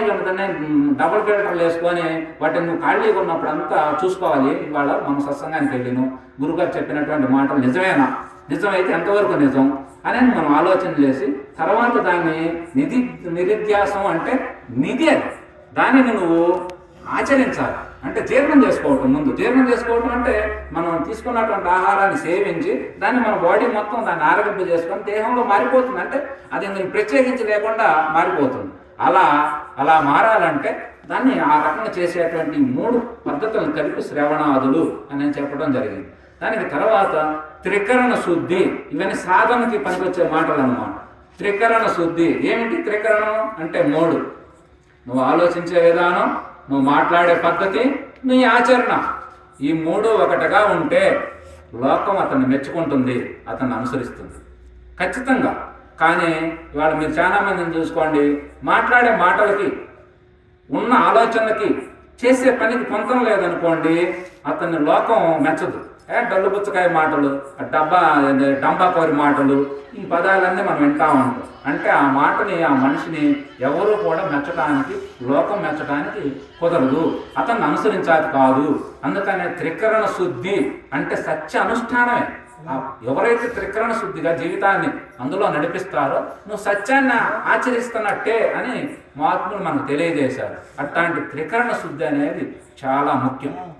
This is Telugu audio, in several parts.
ఆటోమేటిక్గా ఉంటుందని డబుల్ ఫిల్టర్లు వేసుకొని వాటిని నువ్వు ఖాళీగా ఉన్నప్పుడు అంతా చూసుకోవాలి. ఇవాళ మన సత్సంగానికి వెళ్ళిను. గురుగారు చెప్పినటువంటి మాటలు నిజమేనా? నిజమైతే ఎంతవరకు నిజం? అనేది మనం ఆలోచన చేసి తర్వాత దాన్ని నిధి నిరుధ్యాసం అంటే నిధి అది. దానిని నువ్వు ఆచరించాలి. అంటే జీర్ణం చేసుకోవటం ముందు. జీర్ణం చేసుకోవటం అంటే మనం తీసుకున్నటువంటి ఆహారాన్ని సేవించి దాన్ని మన బాడీ మొత్తం దాన్ని ఆరోగ్యం చేసుకొని దేహంలో మారిపోతుంది. అంటే అది ప్రత్యేకించి లేకుండా మారిపోతుంది. అలా అలా మారాలంటే దాన్ని ఆ రకంగా చేసేటువంటి మూడు పద్ధతులను కలిపి శ్రవణాదులు అని చెప్పడం జరిగింది. దానికి తర్వాత త్రికరణ శుద్ధి ఇవన్నీ సాధనకి పనికొచ్చే మాటలు అన్నమాట త్రికరణ శుద్ధి ఏమిటి త్రికరణం? అంటే మూడు. నువ్వు ఆలోచించే విధానం నువ్వు మాట్లాడే పద్ధతి నీ ఆచరణ. ఈ మూడు ఒకటిగా ఉంటే లోకం అతన్ని మెచ్చుకుంటుంది అతన్ని అనుసరిస్తుంది. ఖచ్చితంగా కానీ ఇవాళ మీరు చాలా మందిని చూసుకోండి. మాట్లాడే మాటలకి ఉన్న ఆలోచనలకి చేసే పనికి పొంతం లేదనుకోండి అతన్ని లోకం మెచ్చదు. ఏ డల్లు పుచ్చకాయ మాటలు ఆ డబ్బా డంబా కోరి మాటలు ఈ పదాలన్నీ మనం వింటా ఉంటాం. అంటే ఆ మాటని ఆ మనిషిని ఎవరు కూడా మెచ్చడానికి లోకం మెచ్చడానికి కుదరదు. అతన్ని అనుసరించాలి కాదు. అందుకనే త్రికరణ శుద్ధి అంటే సత్య అనుష్ఠానమే. ఎవరైతే త్రికరణ శుద్ధిగా జీవితాన్ని అందులో నడిపిస్తారో నువ్వు సత్యాన్ని ఆచరిస్తున్నట్టే అని మహాత్ములు మనకు తెలియజేశారు. అట్లాంటి త్రికరణ శుద్ధి అనేది చాలా ముఖ్యం.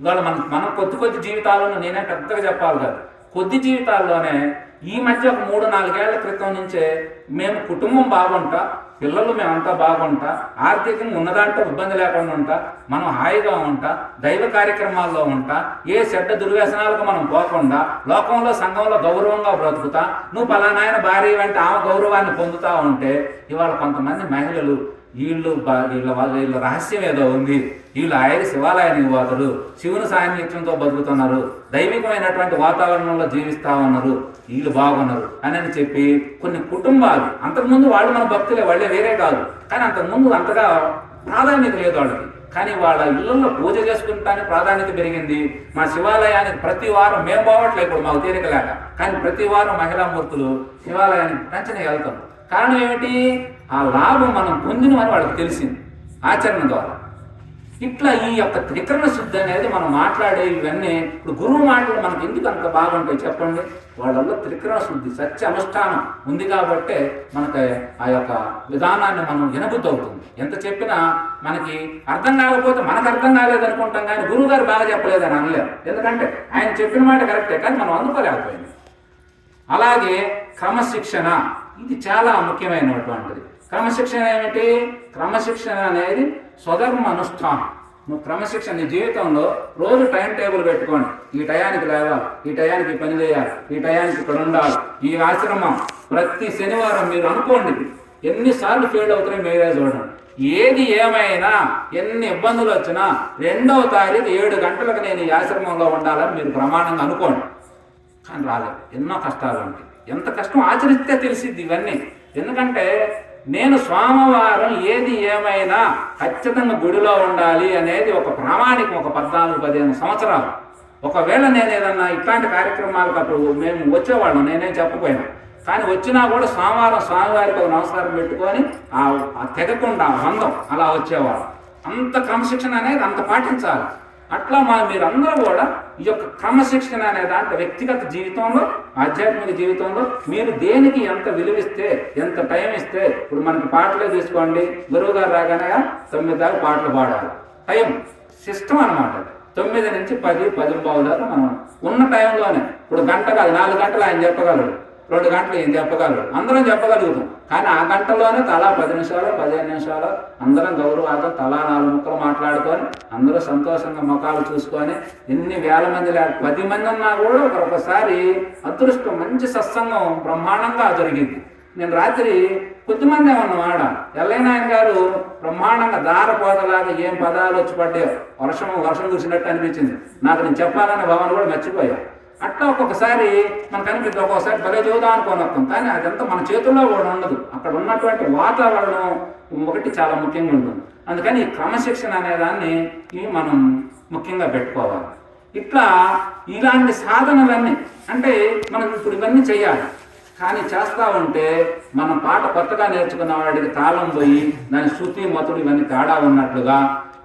ఇవాళ మనం మనం కొద్ది కొద్ది జీవితాలను నేనే పెద్దగా చెప్పాలి కాదు. కొద్ది జీవితాల్లోనే ఈ మధ్య ఒక మూడు నాలుగేళ్ళ క్రితం నుంచే మేము కుటుంబం బాగుంటా పిల్లలు మేమంతా బాగుంటా ఆర్థికంగా ఉన్నదాంట్లో ఇబ్బంది లేకుండా ఉంటా మనం హాయిగా ఉంటా దైవ కార్యక్రమాల్లో ఉంటా ఏ చెడ్డ దుర్వ్యసనాలకు మనం పోకుండా లోకంలో సంఘంలో గౌరవంగా బ్రతుకుతా నువ్వు పలానాయన భార్య వెంట ఆమె గౌరవాన్ని పొందుతా ఉంటే ఇవాళ కొంతమంది మహిళలు వీళ్ళు వీళ్ళ వాళ్ళ వీళ్ళ రహస్యం ఏదో ఉంది. వీళ్ళు ఆయన శివాలయానికి పోతారు శివుని సాన్నిధ్యంతో బతుకుతున్నారు దైవికమైనటువంటి వాతావరణంలో జీవిస్తా ఉన్నారు. వీళ్ళు బాగున్నారు అని అని చెప్పి కొన్ని కుటుంబాలు అంతకుముందు వాళ్ళు మన భక్తులే వాళ్ళే వేరే కాదు. కానీ అంతకుముందు అంతగా ప్రాధాన్యత లేదు వాళ్ళకి. కానీ వాళ్ళ ఇళ్ళల్లో పూజ చేసుకుంటానికి ప్రాధాన్యత పెరిగింది. మా శివాలయానికి ప్రతి వారం మేము పోవట్లేదు ఇప్పుడు మాకు తీరిక లేక. కానీ ప్రతి వారం మహిళామూర్తులు శివాలయానికి వెంటనే వెళ్తాం కారణం ఏమిటి? ఆ లాభం మనం పొందినమని వాళ్ళకి తెలిసింది. ఆచరణ ద్వారా. ఇట్లా ఈ యొక్క త్రికరణ శుద్ధి అనేది మనం మాట్లాడే ఇవన్నీ ఇప్పుడు గురువు మాటలు మనకు ఎందుకు అంత బాగుంటాయి చెప్పండి? వాళ్ళల్లో త్రికరణ శుద్ధి సత్య అనుష్ఠానం ఉంది కాబట్టే మనకి ఆ యొక్క విధానాన్ని మనం వినబుద్ధవుతుంది ఎంత చెప్పినా మనకి అర్థం కాకపోతే మనకు అర్థం కాలేదు అనుకుంటాం కానీ గురువు గారు బాగా చెప్పలేదని అనలేము. ఎందుకంటే ఆయన చెప్పిన మాట కరెక్టే కానీ మనం అందుకోలేకపోయింది అలాగే క్రమశిక్షణ ఇది చాలా ముఖ్యమైనటువంటిది. క్రమశిక్షణ ఏమిటి? క్రమశిక్షణ అనేది స్వధర్మ అనుష్ఠానం. నువ్వు క్రమశిక్షణ నీ జీవితంలో రోజు టైం టేబుల్ పెట్టుకోండి. ఈ టయానికి లేవాలి ఈ టయానికి పని చేయాలి ఈ టయానికి ఇక్కడ ఉండాలి. ఈ ఆశ్రమం ప్రతి శనివారం మీరు అనుకోండి ఎన్నిసార్లు ఫెయిల్ అవుతున్నాయి మీరే చూడండి. ఏది ఏమైనా ఎన్ని ఇబ్బందులు వచ్చినా రెండవ తారీఖు ఏడు గంటలకు నేను ఈ ఆశ్రమంలో ఉండాలని మీరు ప్రమాణంగా అనుకోండి. కానీ రాలేదు. ఎన్నో కష్టాలు ఉంటాయి. ఎంత కష్టం? ఆచరిస్తే తెలిసిద్ది ఇవన్నీ. ఎందుకంటే నేను సోమవారం ఏది ఏమైనా ఖచ్చితంగా గుడిలో ఉండాలి అనేది ఒక ప్రామాణికం ఒక పద్నాలుగు పదిహేను సంవత్సరాలు. ఒకవేళ నేను ఏదన్నా ఇట్లాంటి కార్యక్రమాలకు అప్పుడు మేము వచ్చేవాళ్ళం నేనేం చెప్పపోయినా కానీ వచ్చినా కూడా సోమవారం స్వామివారికి ఒక నమస్కారం పెట్టుకొని ఆ తెగకుండా బంధం అలా వచ్చేవాళ్ళం. అంత క్రమశిక్షణ అనేది అంత పాటించాలి. అట్లా మా మీరందరూ కూడా ఈ యొక్క క్రమశిక్షణ అనే దాంట్లో వ్యక్తిగత జీవితంలో ఆధ్యాత్మిక జీవితంలో మీరు దేనికి ఎంత విలువిస్తే ఎంత టైం ఇస్తే ఇప్పుడు మనకి పాటలే తీసుకోండి. గురువు గారు రాగానే తొమ్మిది దాకా పాటలు పాడాలి. టైం సిస్టమ్ అనమాట తొమ్మిది నుంచి పది పది బావు దాకా మనం ఉన్న టైంలోనే ఇప్పుడు గంట కాదు నాలుగు గంటలు ఆయన చెప్పగలడు. రెండు గంటలు ఏం చెప్పగలరు అందరం చెప్పగలుగుతాం. కానీ ఆ గంటలోనే తలా పది నిమిషాలు పదిహేను నిమిషాలు అందరం గౌరవార్థం తలా నాలుగు ముక్కలు మాట్లాడుకొని అందరూ సంతోషంగా ముఖాలు చూసుకొని ఎన్ని వేల మంది లేక పది మంది ఉన్నా కూడా ఒకసారి అదృష్టం మంచి సత్సంగం బ్రహ్మాండంగా జరిగింది. నేను రాత్రి కొద్దిమంది ఉన్నవాడ. ఎల్లయ్యనాయన గారు బ్రహ్మాండంగా దార పోదలాగా ఏం పదాలు వచ్చి పడ్డాయో వర్షం వర్షం కురిసినట్టు అనిపించింది. నాకు నేను చెప్పాలనే భావన కూడా మర్చిపోయా. అట్లా ఒక్కొక్కసారి మనకు అనిపిస్తుంది ఒక్కొక్కసారి భలే చూద్దాం అనుకోనొస్తాం కానీ అదంతా మన చేతుల్లో కూడా ఉండదు. అక్కడ ఉన్నటువంటి వాతావరణం ఒకటి చాలా ముఖ్యంగా ఉంటుంది. అందుకని ఈ క్రమశిక్షణ అనే దాన్ని మనం ముఖ్యంగా పెట్టుకోవాలి. ఇట్లా ఇలాంటి సాధనలన్నీ అంటే మనం ఇప్పుడు ఇవన్నీ చేయాలి కానీ చేస్తా ఉంటే మనం పాట కొత్తగా నేర్చుకున్న వాడికి తాళం పోయి దాని శృతి మతుడు ఇవన్నీ తేడా ఉన్నట్లుగా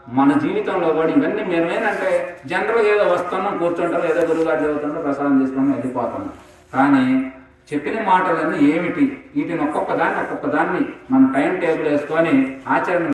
మన జీవితంలో కూడా ఇవన్నీ మేము ఏంటంటే జనరల్గా ఏదో వస్తున్నాం కూర్చుంటాం ఏదో గురుగారు చదువుతుంటాం ప్రసాదం తీసుకుని వెళ్ళిపోతాం. కానీ చెప్పిన మాటలన్నీ ఏమిటి? వీటిని ఒక్కొక్క దాన్ని ఒక్కొక్క దాన్ని మనం టైం టేబుల్ వేసుకొని ఆచరణ